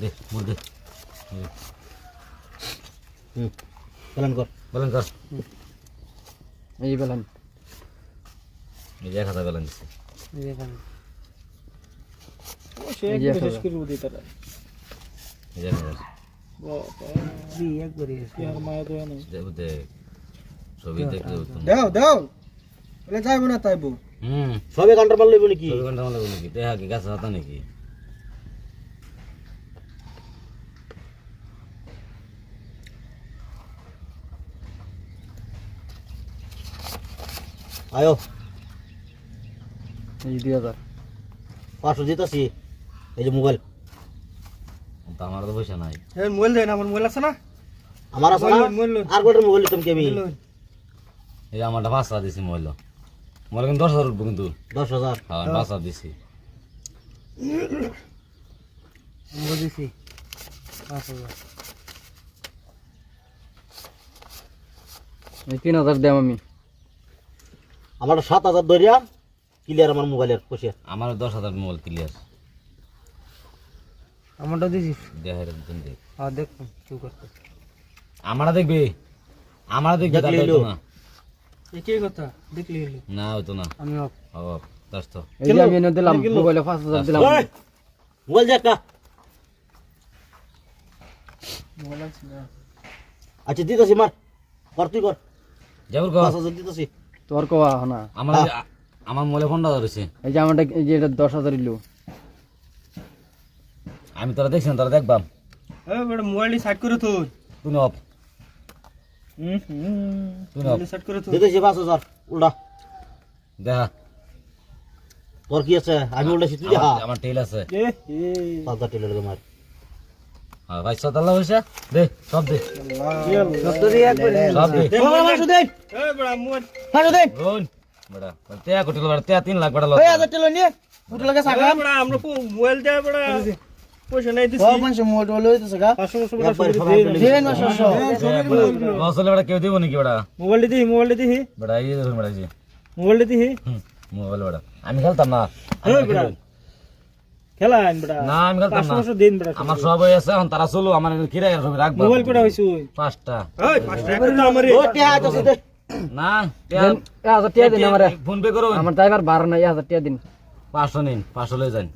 দে মোর দে। হুম। কর। বলেন কর। এই বেলান। এই যে এক হাজার বেলান দিচ্ছে এই বেলান। ও সে যে একটা শেষ করে দিই তারা এই যে এক হাজার দি একবারই আর মায়া তো নেই। দে দে। ছবি দেখতে দাও দাও বলে যাইবো না তাইবো। হুম। সবে কান্টার মারলে নাকি? চব্বিশ ঘণ্টা মানে নাকি? দেখা কি গাছ হাতা নাকি? আয়ো। এই দুই হাজার। পাঁচশো দিতেছি এই যে মোবাইল। আমার তো পয়সা নাই। এই মোবাইল দেন আমার মোবাইল আছে না? আমার আছে না। আর গোটের মোবাইল দিতাম কি আমি? এই আমারটা পাঁচ হাজার দিছি মোবাইল। মোবাইল কিন্তু দশ হাজার উঠবো কিন্তু। দশ হাজার। হ্যাঁ পাঁচ হাজার দিছি। বুঝেছি পাঁচ হাজার। তিন হাজার দেম আমি। আমার সাত হাজার ধরিয়া ক্লিয়ার আমার মোবাইলের পয়সা আমার দশ হাজার মোবাইল ক্লিয়ার আমারটা দিছিস? দেখার একদম দেখ হ্যাঁ দেখ চুপ করতে আমারা দেখবে? আমারা দেখবে দেখলে এলো। না। কথা দেখলি না হইতো না। আমি অফ। হব দশ তো। এই যে আমি এনে দিলাম মোবাইলে পাঁচ হাজার দিলাম। মোবাইল দেখ মোবাইল আছে আচ্ছা দিতেছি মার। কর তুই কর। যাবর কর। পাঁচ হাজার দিতেছি। তোর কোয়া না। আমার আমার মোবাইলে ফোনটা ধরেছে। এই যে আমারটা এই যে এটা দশ হাজার ইলু। আমি তোরা দেখছি না তোরা দেখবাম এই বড় মোবাইলটি সাইড করে তুই তুই অফ। উল্টা। দেখা। তোর কি আছে? আমি দেখা। আমার- টেল আছে। মার। ভাই সতাল্লা পয়সা দে সব দে। সত্তরই একবারে সব দে। মোবাইল মাসু দে। এই বড় মোবাইল মাসু দে রোন বড়া তেয়া কোটি বড়া তেয়া তিন লাখ বড়া এই হাজার টেলো নিয়ে ফুট লাগে সাকা বড় আমরা কো মোবাইল দে বড়। পয়সা নাই দিছি। মোবাইল দেন মাসো লসলে বড়া কেউ দিব নাকি বড়া? মোবাইল দি মোবাইল দি বড়া এই ধরুন বড়া জি মোবাইল দি মোবাইল বড়া। আমি খেলতাম না। আমি বড়া। খেলতাম। খেলা আইন বড় না আমি পাঁচশো না। দিন বড় আমার সব আছে এখন তারা চলো আমার কিরা সব রাখব। মোবাইল কোটা হইছে পাঁচটা। ওই পাঁচশো টাকা আমারে ও টেহা আছে দে না এ হাজার টিয়া দিন আমারে। ফোন পে করো। আমার ড্রাইভার বার না এই টিয়া দিন। পাঁচশো নিন পাঁচশো লয়ে যান।